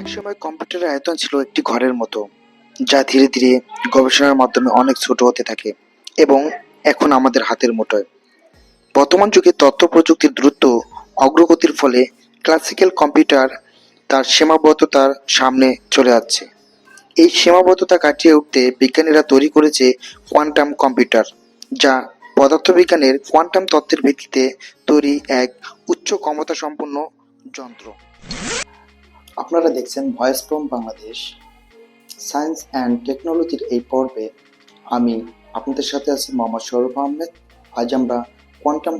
একসময় কম্পিউটারের আয়তন ছিল একটি ঘরের মতো, যা ধীরে ধীরে গবেষণার মাধ্যমে অনেক ছোট হতে থাকে এবং এখন আমাদের হাতের মুঠোয়। বর্তমান যুগে তথ্য প্রযুক্তির দ্রুত অগ্রগতির ফলে ক্লাসিক্যাল কম্পিউটার তার সীমাবদ্ধতার সামনে চলে যাচ্ছে। এই সীমাবদ্ধতা কাটিয়ে উঠতে বিজ্ঞানীরা তৈরি করেছে কোয়ান্টাম কম্পিউটার, যা পদার্থবিজ্ঞানের কোয়ান্টাম তত্ত্বের ভিত্তিতে তৈরি এক উচ্চ ক্ষমতা সম্পন্ন যন্ত্র। আপনারা দেখছেন voice from Bangladesh. Science and টেকনোলজির এই পর্বে আমি আপনাদের সাথে আছি মোহাম্মদ সৌরভ আহমেদ। আজ আমরা কোয়ান্টাম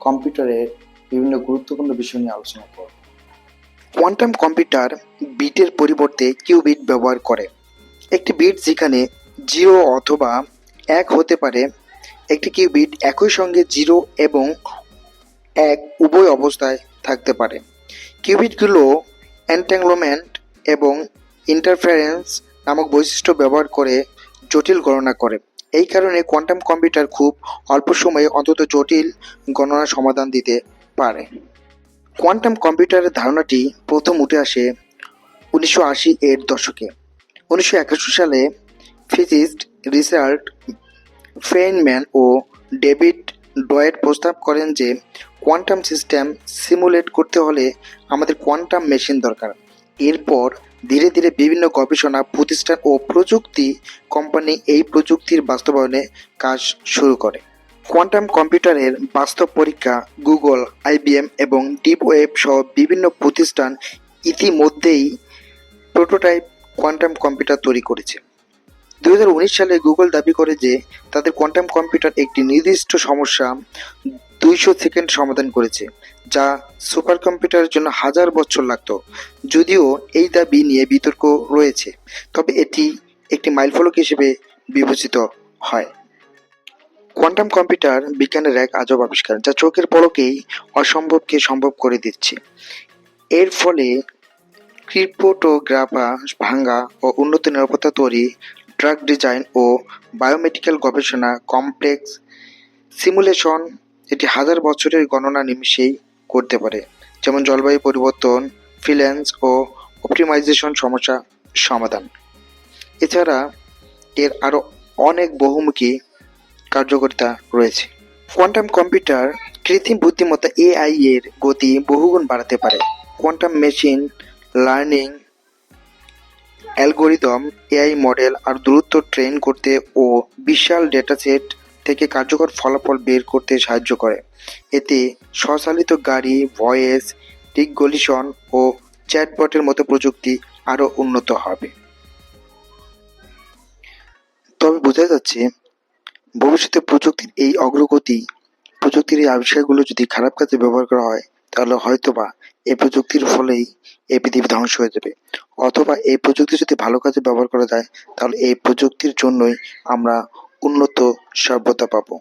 কম্পিউটারের বিভিন্ন গুরুত্বপূর্ণ বিষয় নিয়ে আলোচনা করব। কোয়ান্টাম কম্পিউটার বিটের পরিবর্তে কিউবিট ব্যবহার করে। একটি বিট যেখানে জিরো অথবা এক হতে পারে, একটি কিউবিট একই সঙ্গে জিরো এবং এক উভয় অবস্থায় থাকতে পারে। কিউবিটগুলো এন্ট্যাংলোমেন্ট এবং ইন্টারফারেন্স নামক বৈশিষ্ট্য ব্যবহার করে জটিল গণনা করে। এই কারণে কোয়ান্টাম কম্পিউটার খুব অল্প সময়ে অন্তত জটিল গণনা সমাধান দিতে পারে। কোয়ান্টাম কম্পিউটারের ধারণাটি প্রথম উঠে আসে উনিশশো আশি এর দশকে। উনিশশো একাশি সালে ফিজিস্ট রিচার্ড ফেইনম্যান ও ডেভিড ডয়েট প্রস্তাব করেন যে কোয়ান্টাম সিস্টেম সিমুলেট করতে হলে আমাদের কোয়ান্টাম মেশিন দরকার। এরপর ধীরে ধীরে বিভিন্ন গবেষণা, প্রতিষ্ঠান ও প্রযুক্তি কোম্পানি এই প্রযুক্তির বাস্তবায়নে কাজ শুরু করে। কোয়ান্টাম কম্পিউটারের বাস্তব পরীক্ষা গুগল, আইবিএম এবং ডিপ ওয়েব সহ বিভিন্ন প্রতিষ্ঠান ইতিমধ্যেই প্রোটোটাইপ কোয়ান্টাম কম্পিউটার তৈরি করেছে। উনিশ সালে গুগল দাবি করে যে তাদের কোয়ান্টাম কম্পিউটার একটি নির্দিষ্ট সমস্যা দুইশো সেকেন্ড সমাধান করেছে, যা সুপার কম্পিউটারের জন্য হাজার বছর লাগতো। যদিও এই দাবি নিয়ে বিতর্ক রয়েছে, তবে এটি একটি মাইলফলক হিসেবে বিবেচিত হয়। কোয়ান্টাম কম্পিউটার বিজ্ঞানের এক আজব আবিষ্কার, যা চোখের পলকেই অসম্ভবকে সম্ভব করে দিচ্ছে। এর ফলে ক্রিপ্টোগ্রাফা ভাঙ্গা ও উন্নত নিরাপত্তা তৈরি ড্রাগ ডিজাইন ও বায়োমেডিক্যাল গবেষণা কমপ্লেক্স সিমুলেশন এটি হাজার বছরের গণনা নিমিষেই করতে পারে, যেমন জলবায়ু পরিবর্তন ফ্রিল্যান্স ও অপটিমাইজেশন সমস্যা সমাধান। এছাড়া এর আরও অনেক বহুমুখী কার্যকারিতা রয়েছে। কোয়ান্টাম কম্পিউটার কৃত্রিম বুদ্ধিমত্তা এআই এর গতি বহুগুণ বাড়াতে পারে। Quantum machine learning algorithm, AI model আর দ্রুত ট্রেন করতে ও বিশাল ডেটাসেট থেকে কার্যকর ফলাফল বের করতে সাহায্য করে। এতে স্বচালিত গাড়ি, ভয়েস রিকগলিশন ও চ্যাটবটের মতো প্রযুক্তি আরও উন্নত হবে। তবে বোঝা যাচ্ছে, ভবিষ্যতে প্রযুক্তির এই অগ্রগতি, প্রযুক্তির এই আবিষ্কারগুলো যদি খারাপ কাজে ব্যবহার করা হয় তাহলে হয়তোবা এই প্রযুক্তির ফলেই এই পৃথিবী ধ্বংস হয়ে যাবে। অথবা এই প্রযুক্তি যদি ভালো কাজে ব্যবহার করা যায়, তাহলে এই প্রযুক্তির জন্যই আমরা উন্নত সভ্যতা পাবো।